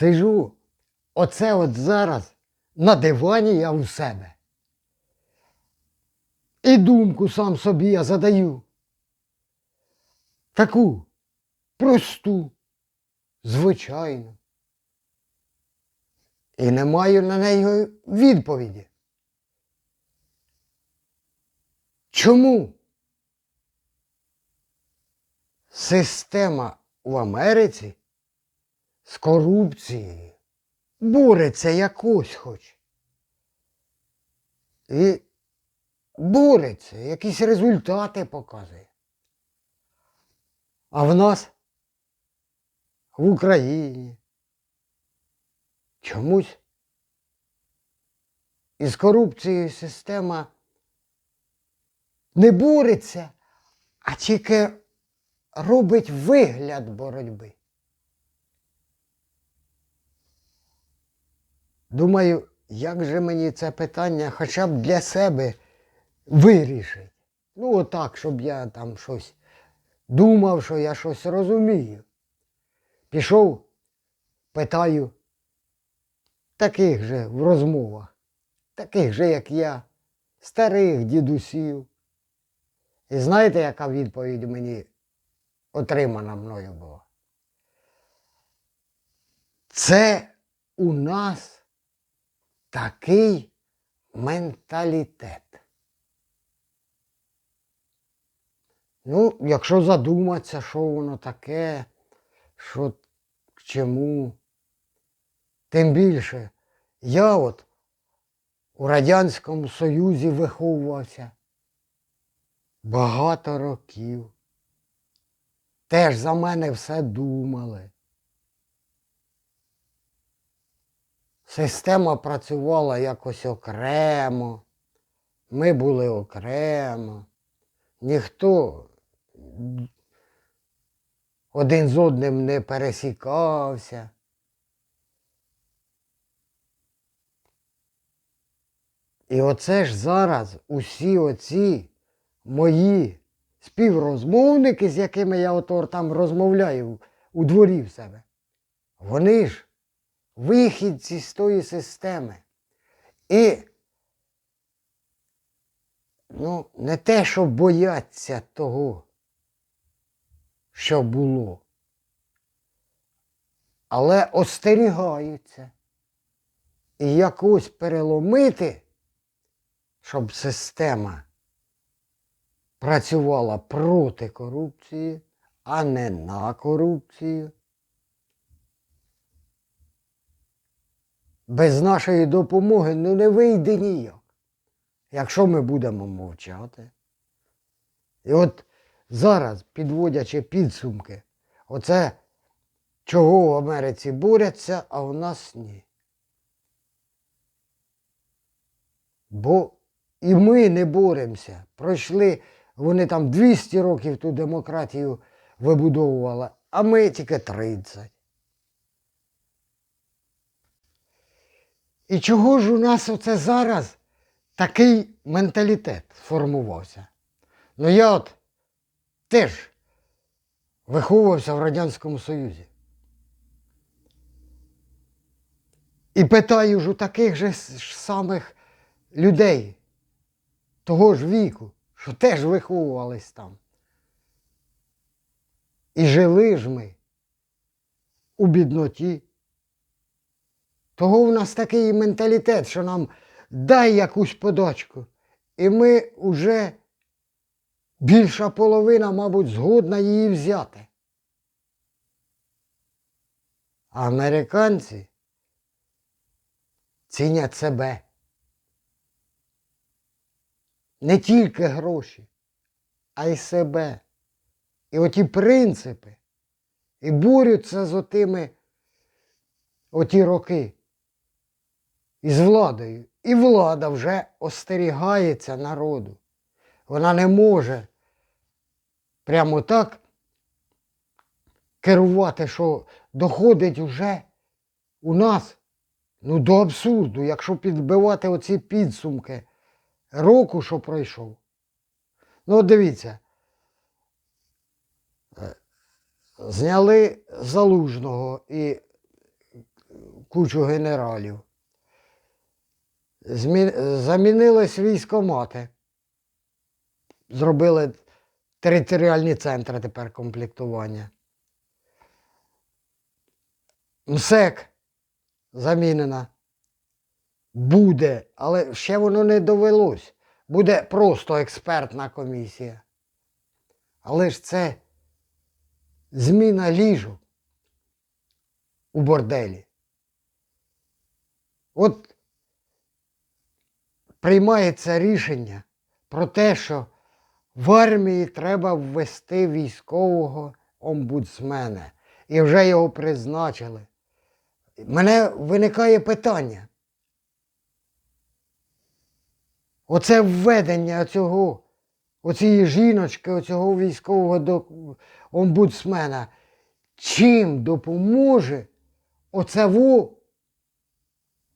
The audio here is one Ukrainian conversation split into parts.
Сижу, оце от зараз на дивані я у себе. І думку сам собі я задаю. Таку просту, звичайну. І не маю на неї відповіді. Чому система в Америці з корупцією бореться якось хоч? І бореться, якісь результати показує. А в нас в Україні чомусь із корупцією система не бореться, а тільки робить вигляд боротьби. Думаю, як же мені це питання хоча б для себе вирішити. Ну, отак, щоб я там щось думав, що я щось розумію. Пішов, питаю таких же в розмовах, таких же, як я, старих дідусів. І знаєте, яка відповідь мені отримана мною була? Це у нас такий менталітет. Ну, якщо задуматися, що воно таке, що к чому. Тим більше, я от у Радянському Союзі виховувався багато років. Теж за мене все думали. Система працювала якось окремо, ми були окремо. Ніхто один з одним не пересікався. І оце ж зараз усі оці мої співрозмовники, з якими я ото там розмовляю у дворі в себе, вони ж вихідці з тої системи. І ну, не те, що бояться того, що було, але остерігаються. І якось переломити, щоб система працювала проти корупції, а не на корупцію. Без нашої допомоги ну, не вийде ніяк, якщо ми будемо мовчати. І от зараз, підводячи підсумки, оце чого в Америці борються, а у нас ні. Бо і ми не боремося. Пройшли вони там 200 років ту демократію вибудовували, а ми тільки 30. І чого ж у нас оце зараз такий менталітет сформувався? Ну я от теж виховувався в Радянському Союзі. І питаю ж у таких же самих людей того ж віку, що теж виховувались там. І жили ж ми у бідноті. Того в нас такий менталітет, що нам дай якусь подачку. І ми вже більша половина, мабуть, згодна її взяти. Американці цінять себе. Не тільки гроші, а й себе. І оті принципи. І борються з отими оті роки із владою. І влада вже остерігається народу. Вона не може прямо так керувати, що доходить уже у нас ну, до абсурду, якщо підбивати оці підсумки року, що пройшов. Ну, от дивіться. Е, Зняли залужного і кучу генералів. Замінились військомати. Зробили територіальні центри тепер комплектування. МСЕК замінена. Буде, але ще воно не довелось. Буде просто експертна комісія. Але ж це зміна ліжок у борделі. От приймається рішення про те, що в армії треба ввести військового омбудсмена. І вже його призначили. Мене виникає питання. Оце введення цього, оцієї жіночки, оцього військового омбудсмена, чим допоможе оцеву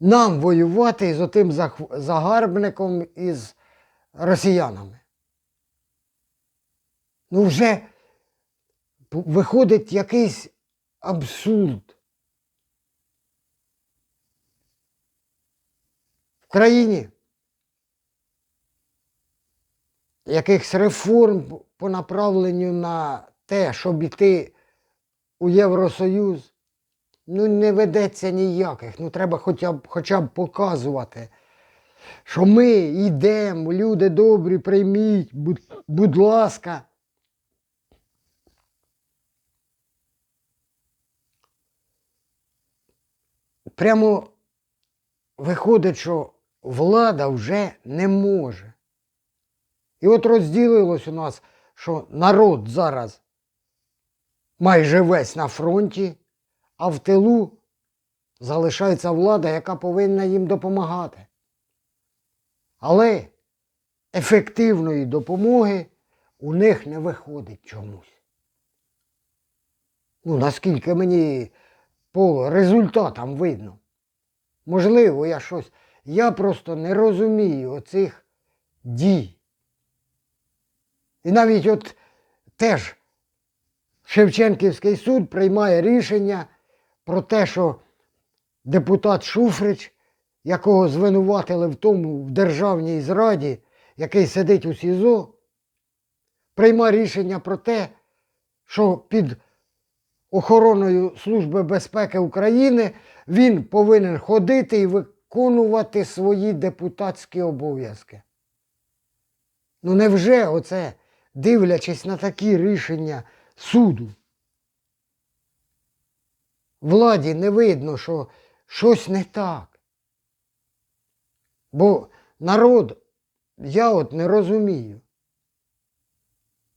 нам воювати з отим загарбником із росіянами? Ну вже виходить якийсь абсурд. В країні якихось реформ по направленню на те, щоб іти у Євросоюз, ну не ведеться ніяких. Ну треба хоча б, хоча б показувати, що ми йдемо, люди добрі, прийміть, будь, будь ласка. Прямо виходить, що влада вже не може. І от розділилось у нас, що народ зараз майже весь на фронті, а в тилу залишається влада, яка повинна їм допомагати. Але ефективної допомоги у них не виходить чомусь. Ну, наскільки мені по результатам видно. Можливо, я щось. Я просто не розумію оцих дій. І навіть от теж Шевченківський суд приймає рішення про те, що депутат Шуфрич, якого звинуватили в тому в державній зраді, який сидить у СІЗО, приймає рішення про те, що під охороною Служби безпеки України він повинен ходити і виконувати свої депутатські обов'язки. Ну невже оце, дивлячись на такі рішення суду, владі не видно, що щось не так. Бо народ, я от не розумію,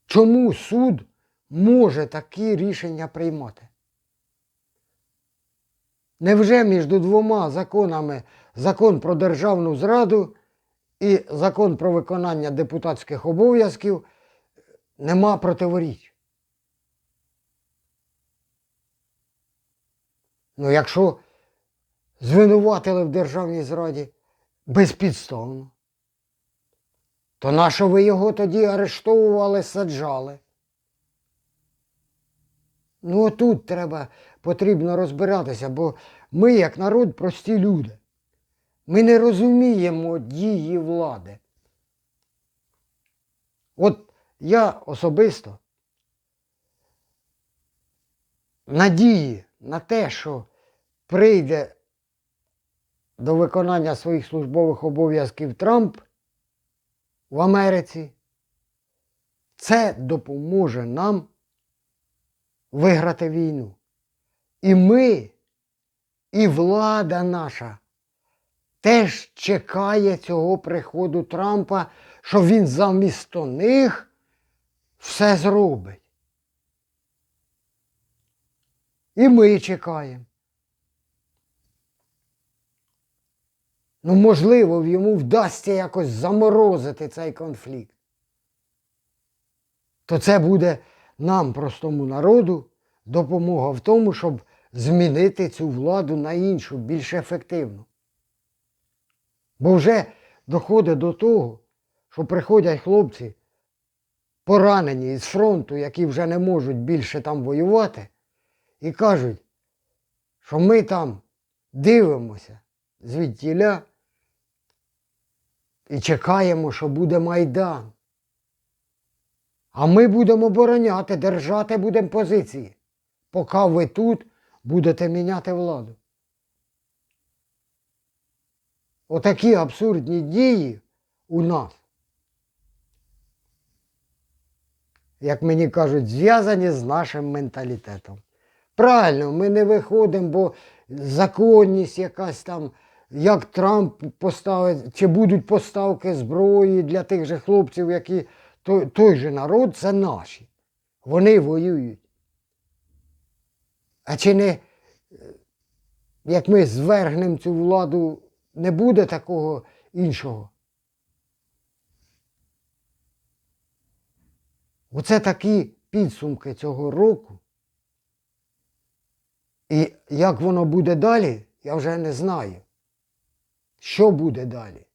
чому суд може такі рішення приймати? Невже між двома законами закон про державну зраду і закон про виконання депутатських обов'язків нема противоріч? Ну, якщо звинуватили в державній зраді безпідставно, то нащо ви його тоді арештовували, саджали? Ну, отут треба, потрібно розбиратися, бо ми, як народ, прості люди. Ми не розуміємо дії влади. От я особисто надії на те, що прийде до виконання своїх службових обов'язків Трамп в Америці, це допоможе нам виграти війну. І ми, і влада наша теж чекає цього приходу Трампа, що він замісто них все зробить. І ми чекаємо. Ну, можливо, йому вдасться якось заморозити цей конфлікт. То це буде нам, простому народу, допомога в тому, щоб змінити цю владу на іншу, більш ефективну. Бо вже доходить до того, що приходять хлопці, поранені з фронту, які вже не можуть більше там воювати, і кажуть, що ми там дивимося звідтіля і чекаємо, що буде Майдан. А ми будемо обороняти, держати будемо позиції, поки ви тут будете міняти владу. Отакі абсурдні дії у нас, як мені кажуть, зв'язані з нашим менталітетом. Правильно, ми не виходимо, бо законність якась там, як Трамп поставить, чи будуть поставки зброї для тих же хлопців, які той, той же народ це наші. Вони воюють. А чи не, е, як ми звергнемо цю владу, не буде такого іншого? Оце такі підсумки цього року. І як воно буде далі, я вже не знаю. Що буде далі?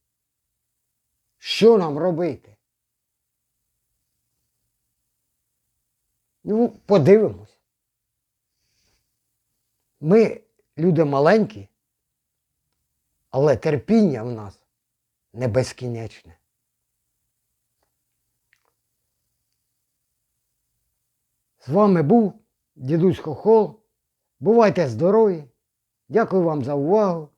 Що нам робити? Ну, подивимось. Ми люди маленькі, але терпіння в нас не безкінечне. З вами був дідусь Хохол. Бувайте здорові. Дякую вам за увагу.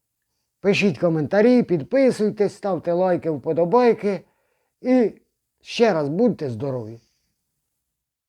Пишіть коментарі, підписуйтесь, ставте лайки, вподобайки. І ще раз будьте здорові!